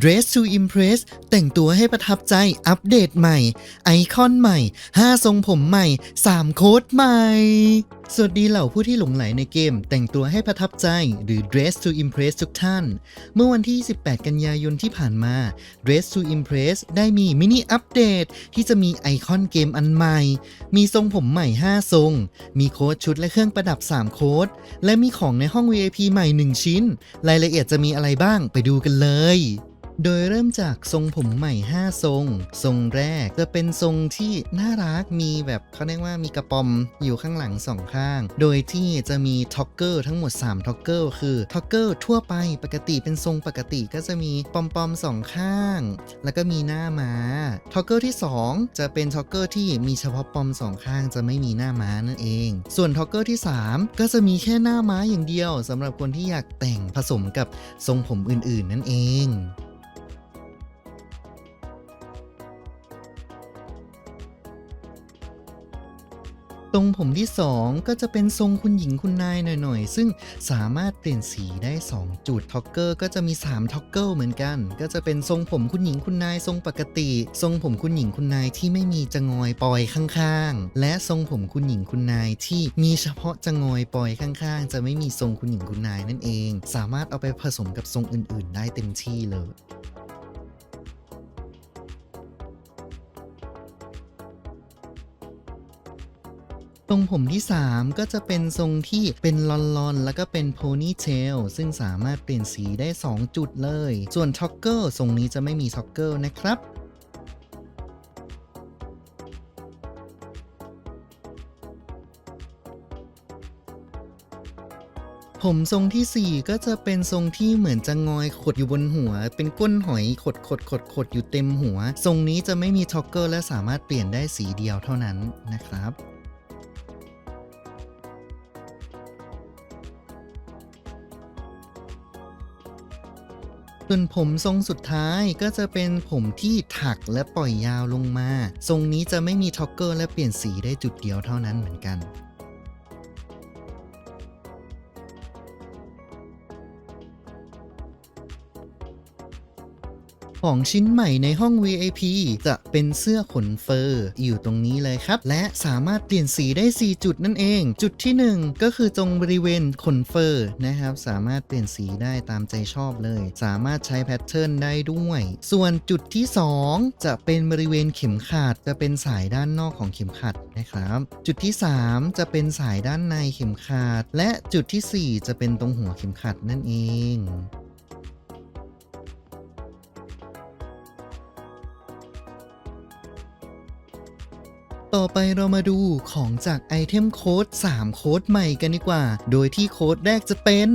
Dress to Impress แต่งตัวให้ประทับใจอัปเดตใหม่ ไอคอนใหม่ 5 ทรงผมใหม่ 3 โค้ดใหม่ สวัสดีเหล่าผู้ที่หลงไหลในเกม แต่งตัวให้ประทับใจหรือ Dress to Impress ทุกท่าน เมื่อวันที่ 18 กันยายนที่ผ่านมา Dress to Impress ได้มีมินิอัปเดตที่จะมีไอคอนเกมอันใหม่ มีทรงผมใหม่ 5 ทรง มีโค้ดชุดและเครื่องประดับ 3 โค้ด และมีของในห้อง VIP ใหม่ 1 ชิ้น รายละเอียดจะมีอะไรบ้างไปดูกันเลย โดยเริ่มจากทรงผมใหม่ 5 ทรง ทรงแรกจะเป็นทรงที่น่ารักมีแบบเขาเรียกว่ามีกระปอมอยู่ข้างหลังสองข้าง โดยที่จะมีท็อกเกอร์ทั้งหมด 3ท็อกเกอร์คือท็อกเกอร์ทั่วไปปกติเป็นทรงปกติก็จะมีปอมปอมสองข้าง แล้วก็มีหน้าม้าท็อกเกอร์ที่ 2 จะเป็นท็อกเกอร์ที่มีเฉพาะปอมสองข้างจะไม่มีหน้าม้านั่นเอง ส่วนท็อกเกอร์ที่ 3 ก็จะมีแค่หน้าม้าอย่างเดียวสำหรับคนที่อยากแต่งผสมกับทรงผมอื่น ๆ นั่นเอง ทรงผมที่ 2 ก็จะเป็นทรงคุณหญิงคุณนายหน่อยๆ ซึ่งสามารถเปลี่ยนสีได้ 2 จุดท็อกเกอร์ก็จะมี 3ท็อกเกิลเหมือนกัน ก็จะเป็นทรงผมคุณหญิงคุณนายทรงปกติ ทรงผมคุณหญิงคุณนายที่ไม่มีจะงอยปอยข้างๆ และทรงผมคุณหญิงคุณนายที่มีเฉพาะจะงอยปอยข้างๆ จะไม่มีทรงคุณหญิงคุณนายนั่นเอง สามารถเอาไปผสมกับทรงอื่นๆ ได้เต็มที่เลย รงผมที่ 3 ก็จะเป็นทรงที่เป็นลอนๆ แล้วก็เป็นโพนี่เทลซึ่งสามารถเปลี่ยนสีได้ 2 จุดเลย ส่วนท็อกเกิลทรงนี้จะไม่มีท็อกเกิลนะครับผมทรงทีสี่ 4 ก็จะเป็นทรงที่เหมือนจะงอยขดอยู่บนหัว เป็นก้นหอยขดขดขดขดอยู่เต็มหัว ทรงนี้จะไม่มีท็อกเกอร์และสามารถเปลี่ยนได้สีเดียวเท่านั้นนะครับ ส่วนผมทรงสุดท้ายก็จะเป็นผมที่ถักและปล่อยยาวลงมา ทรงนี้จะไม่มีท็อกเกอร์และเปลี่ยนสีได้จุดเดียวเท่านั้นเหมือนกัน ของชิ้นใหม่ในห้อง VIP จะเป็นเสื้อขนเฟอร์อยู่ตรงนี้เลยครับ และสามารถเปลี่ยนสีได้ 4 จุดนั่นเอง จุดที่ 1 ก็คือตรงบริเวณขนเฟอร์นะครับ สามารถเปลี่ยนสีได้ตามใจชอบเลย สามารถใช้แพทเทิร์นได้ด้วย ส่วนจุดที่ 2 จะเป็นบริเวณเข็มขัดจะเป็นสายด้านนอกของเข็มขัดนะครับ จุดที่ 3 จะเป็นสายด้านในเข็มขัดและจุดทีสี่4 จะเป็นตรงหัวเข็มขัดนั่นเอง ต่อไปเรามาดูของจากไอเทมโค้ด3 โค้ดใหม่กันดีกว่า โดยที่โค้ดแรกจะเป็น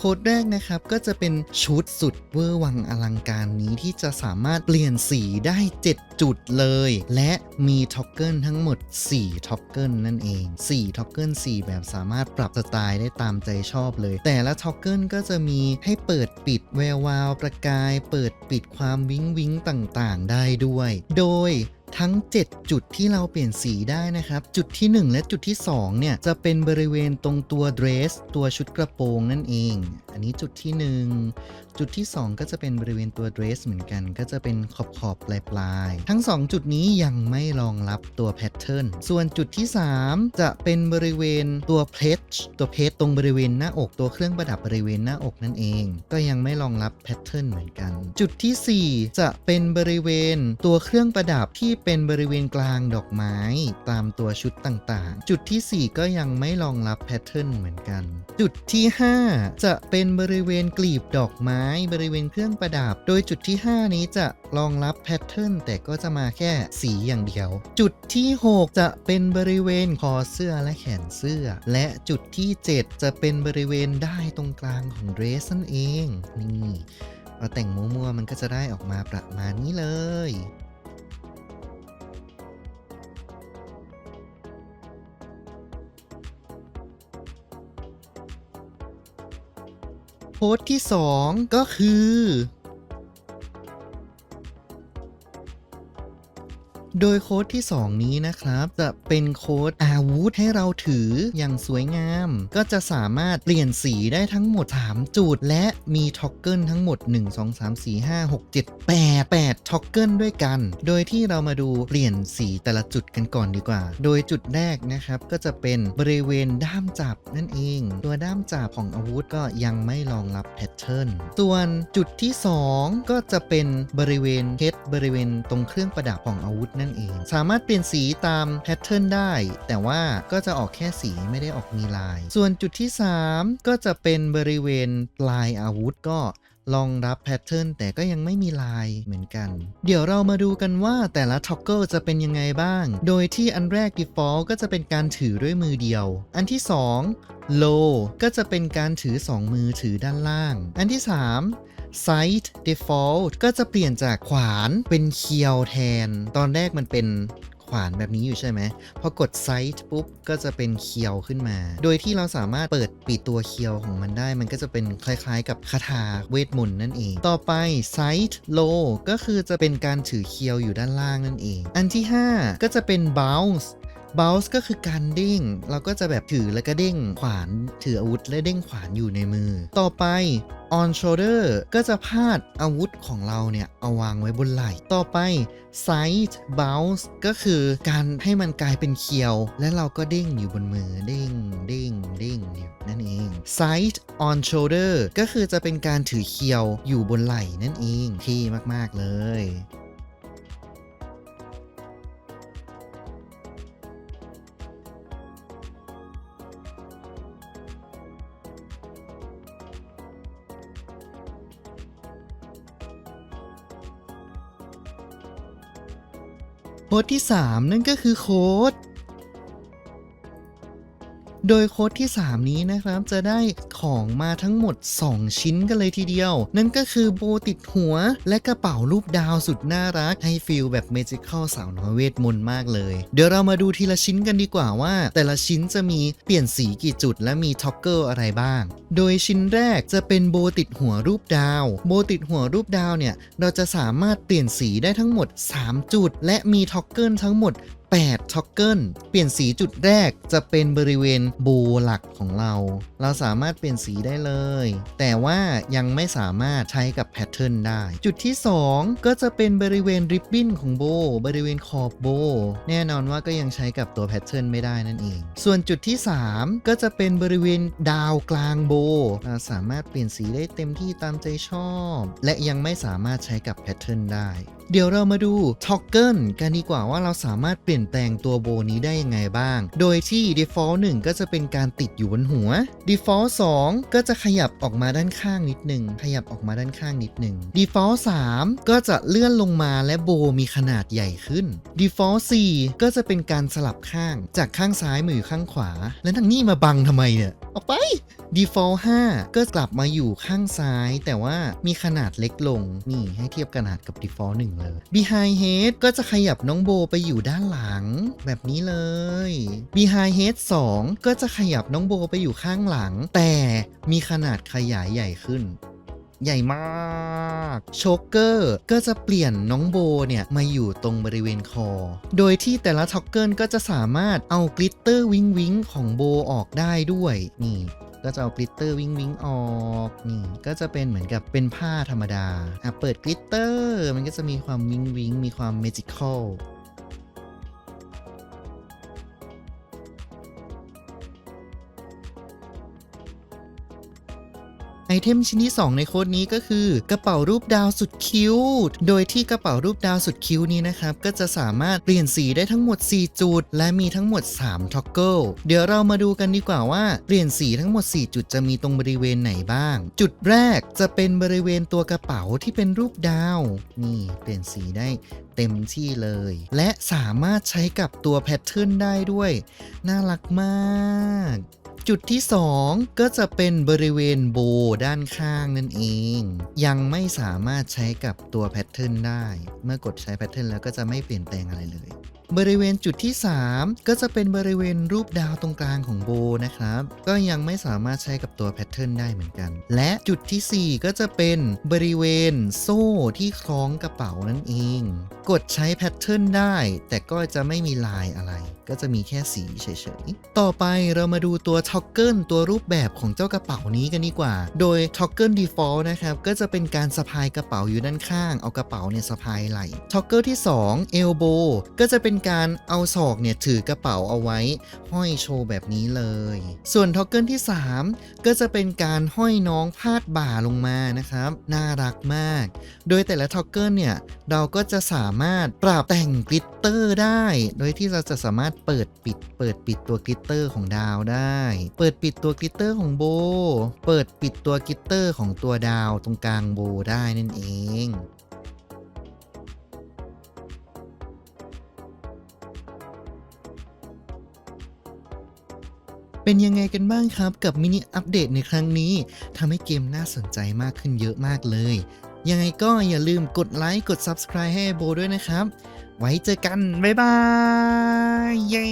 โค้ดแรกนะครับก็จะเป็นชุดสุดเวอร์วังอลังการนี้ที่จะสามารถเปลี่ยนสีได้ 7 จุดเลย และมีท็อกเกิลทั้งหมด 4 ท็อกเกิลนั่นเอง 4 ท็อกเกิล 4 แบบสามารถปรับสไตล์ได้ตามใจชอบเลย แต่ละท็อกเกิลก็จะมีให้เปิดปิดแวววาวประกาย เปิดปิดความวิงวิงต่างๆ ได้ด้วย โดย ทั้ง 7 จุดที่เราเปลี่ยนสีได้นะครับ จุดที่ 1 และจุดที่ 2 เนี่ย จะเป็นบริเวณตรงตัวเดรส ตัวชุดกระโปรงนั่นเอง อันนี้จุดที่ 1 จุดที่ 2 ก็จะเป็นบริเวณตัวเดรสเหมือนกัน ก็จะเป็นขอบขอบปลายปลายๆทั้ง 2 จุดนี้ยังไม่รองรับตัวแพทเทิร์นส่วนจุดที่ 3 จะเป็นบริเวณตัวเพชตัวเพชตรงบริเวณหน้าอกตัวเครื่องประดับบริเวณหน้าอกนั่นเอง ก็ยังไม่รองรับแพทเทิร์นเหมือนกัน จุดทีสี่4 จะเป็นบริเวณตัวเครื่องประดับที่เป็นบริเวณกลางดอกไม้ ตามตัวชุดต่างๆ จุดทีสี่4 ก็ยังไม่รองรับแพทเทิร์นเหมือนกัน จุดที่ 5 จะเป็นบริเวณกลีบดอกไม้บริเวณเครื่องประดับ โดยจุดที่ 5 นี้จะรองรับแพทเทิร์นแต่ก็จะมาแค่สีอย่างเดียว จุดที่ 6 จะเป็นบริเวณคอเสื้อและแขนเสื้อ และจุดที่ 7 จะเป็นบริเวณได้ตรงกลางของเดรสนั่นเอง นี่เราแต่งมั่วๆมันก็จะได้ออกมาประมาณนี้เลย โพสต์ที่ 2 ก็คือ โดยโค้ดที่ 2 นี้นะครับ จะเป็นโค้ดอาวุธให้เราถืออย่างสวยงาม ก็จะสามารถเปลี่ยนสีได้ทั้งหมด 3 จุด และมีท็อกเกิลทั้งหมด 1 2 3 4 5 6 7 8 8ท็อกเกิลด้วยกัน โดยที่เรามาดูเปลี่ยนสีแต่ละจุดกันก่อนดีกว่า โดยจุดแรกนะครับก็จะเป็นบริเวณด้ามจับนั่นเอง ตัวด้ามจับของอาวุธก็ยังไม่รองรับแพทเทิร์นส่วนจุดที่ 2 ก็จะเป็นบริเวณเพชรบริเวณตรงเครื่องประดับของอาวุธนั่นนั่นเอง สามารถเปลี่ยนสีตามแพทเทิร์นได้ แต่ว่าก็จะออกแค่สีไม่ได้ออกมีลาย ส่วนจุดที่ 3 ก็จะเป็นบริเวณปลายอาวุธก็รองรับแพทเทิร์นแต่ก็ยังไม่มีลายเหมือนกัน เดี๋ยวเรามาดูกันว่าแต่ละท็อกเกิลจะเป็นยังไงบ้าง โดยที่อันแรก default ก็จะเป็นการถือด้วยมือเดียว อันที่ 2 low ก็จะเป็นการถือ 2 มือถือด้านล่าง อันที่ 3 side default ก็จะเปลี่ยนจากขวานเป็นเคียวแทน ตอนแรกมันเป็นขวานแบบนี้อยู่ใช่ไหม พอกดไซต์ปุ๊บ ก็จะเป็นเคียวขึ้นมา โดยที่เราสามารถเปิดปีตัวเคียวของมันได้ มันก็จะเป็นคล้ายๆ กับคาถาเวทมนต์นั่นเอง ต่อไปไซต์โลก็คือจะเป็นการถือเคียวอยู่ด้านล่างนั่นเอง อันที่ 5 ก็จะเป็น bounce bounce ก็คือการเด้ง เราก็จะแบบถือแล้วก็เด้งขวาน ถืออาวุธและเด้งขวานอยู่ในมือ ต่อไป on shoulder ก็จะพาดอาวุธของเราเนี่ยเอาวางไว้บนไหล่ ต่อไป side bounce ก็คือการให้มันกลายเป็นเคียว และเราก็เด้งอยู่บนมือเด้งเด้งเด้งอยู่นั่นเอง side on shoulder ก็คือจะเป็นการถือเคียวอยู่บนไหล่นั่นเองที่มาก ๆ เลย โค้ดที่ 3 นั่นก็คือโค้ด โดยโค้ดที่ 3 นี้นะครับจะได้ของมาทั้งหมด 2 ชิ้นกันเลยทีเดียว นั่นก็คือโบติดหัว และกระเป๋ารูปดาวสุดน่ารัก ให้ฟีลแบบเมจิค a ลสาวน้อยเวทมนต์มากเลย เดี๋ยวเรามาดูทีละชิ้นกันดีกว่าว่า แต่ละชิ้นจะมีเปลี่ยนสีกี่จุดและมีท็อกเกอร์อะไรบ้าง โดยชิ้นแรกจะเป็นโบติดหัวรูปดาว โบติดหัวรูปดาวเนี่ยเราจะสามารถเปลี่ยนสีได้ทั้งหมด 3 จุด และมีท็อกเกิลทั้งหมด 8ท็อกเกิลเปลี่ยนสีจุดแรกจะเป็นบริเวณโบหลักของเรา เราสามารถเปลี่ยนสีได้เลย แต่ว่ายังไม่สามารถใช้กับแพทเทิร์นได้ จุดที่ 2 ก็จะเป็นบริเวณริบบิ้นของโบบริเวณขอบโบ แน่นอนว่าก็ยังใช้กับตัวแพทเทิร์นไม่ได้นั่นเอง ส่วนจุดที่ 3 ก็จะเป็นบริเวณดาวกลางโบเราสามารถเปลี่ยนสีได้เต็มที่ตามใจชอบ และยังไม่สามารถใช้กับแพทเทิร์นได้ เดี๋ยวเรามาดูท็อกเกิลกันดีกว่าว่าเราสามารถเปลี่ยนแปลงตัวโบนี้ได้ยังไงบ้าง โดยที่ default 1 ก็จะเป็นการติดอยู่บนหัว default 2 ก็จะขยับออกมาด้านข้างนิดหนึ่งขยับออกมาด้านข้างนิดหนึ่ง default 3 ก็จะเลื่อนลงมาและโบมีขนาดใหญ่ขึ้น default 4 ก็จะเป็นการสลับข้างจากข้างซ้ายมาอยู่ข้างขวา แล้วทางนี้มาบังทำไมเนี่ยออกไป default 5 ก็กลับมาอยู่ข้างซ้าย แต่ว่ามีขนาดเล็กลงนี่ให้เทียบขนาดกับ default 1เลย behind head ก็จะขยับน้องโบไปอยู่ด้านหลัง แบบนี้เลย behind head 2 ก็จะขยับน้องโบไปอยู่ข้างหลัง แต่มีขนาดขยายใหญ่ขึ้นใหญ่มากโชกเกอร์ก็จะเปลี่ยนน้องโบเนี่ย มาอยู่ตรงบริเวณคอ โดยที่แต่ละท็อกเกิลก็จะสามารถเอากลิตเตอร์วิงวิงของโบออกได้ด้วย นี่ ก็จะเอากลิตเตอร์วิงวิงออกนี่ก็จะเป็นเหมือนกับเป็นผ้าธรรมดาอะเปิดกลิตเตอร์มันก็จะมีความวิงวิงมีความเมจิคอล ไอเทมชิ้นที่ 2 ในโค้ดนี้ก็คือกระเป๋ารูปดาวสุดคิ้ว โดยที่กระเป๋ารูปดาวสุดคิ้วนี้นะครับ ก็จะสามารถเปลี่ยนสีได้ทั้งหมด 4 จุด และมีทั้งหมด 3ท็อกเกิลเดี๋ยวเรามาดูกันดีกว่าว่าเปลี่ยนสีทั้งหมด 4 จุดจะมีตรงบริเวณไหนบ้าง จุดแรกจะเป็นบริเวณตัวกระเป๋าที่เป็นรูปดาว นี่เปลี่ยนสีได้เต็มที่เลย และสามารถใช้กับตัวแพทเทิร์นได้ด้วย น่ารักมาก จุดที่ 2 ก็จะเป็นบริเวณโบด้านข้างนั่นเอง ยังไม่สามารถใช้กับตัวแพทเทิร์นได้ เมื่อกดใช้แพทเทิร์นแล้วก็จะไม่เปลี่ยนแปลงอะไรเลย บริเวณจุดที่ 3 ก็จะเป็นบริเวณรูปดาวตรงกลางของโบนะครับ ก็ยังไม่สามารถใช้กับตัวแพทเทิร์นได้เหมือนกัน และจุดทีสี่ 4 ก็จะเป็นบริเวณโซ่ที่คล้องกระเป๋านั่นเอง กดใช้แพทเทิร์นได้ แต่ก็จะไม่มีลายอะไร ก็จะมีแค่สีเฉยๆ ต่อไปเรามาดูตัวท็อกเกิลตัวรูปแบบของเจ้ากระเป๋านี้กันดีกว่า โดยท็อกเกิล default นะครับ ก็จะเป็นการสะพายกระเป๋าอยู่ด้านข้าง เอากระเป๋าเนี่ยสะพายไหล่ท็อกเกิลที่2 elbow ก็จะเป็นการเอาศอกเนี่ยถือกระเป๋าเอาไว้ ห้อยโชว์แบบนี้เลย ส่วนท็อกเกิลที่ 3 ก็จะเป็นการห้อยน้องพาดบ่าลงมานะครับ น่ารักมาก โดยแต่ละท็อกเกิลเนี่ยเราก็จะสามารถปรับแต่งกลิตเตอร์ได้ โดยที่เราจะสามารถเปิดปิด เปิดปิดตัวกลิตเตอร์ของดาวได้ เปิดปิดตัวกลิตเตอร์ของโบ เปิดปิดตัวกลิตเตอร์ของตัวดาวตรงกลางโบได้นั่นเอง เป็นยังไงกันบ้างครับกับมินิอัปเดตในครั้งนี้ทำให้เกมน่าสนใจมากขึ้นเยอะมากเลย ยังไงก็อย่าลืมกดไลค์กด Subscribe ให้โบด้วยนะครับ ไว้เจอกัน บ๊ายบาย เย้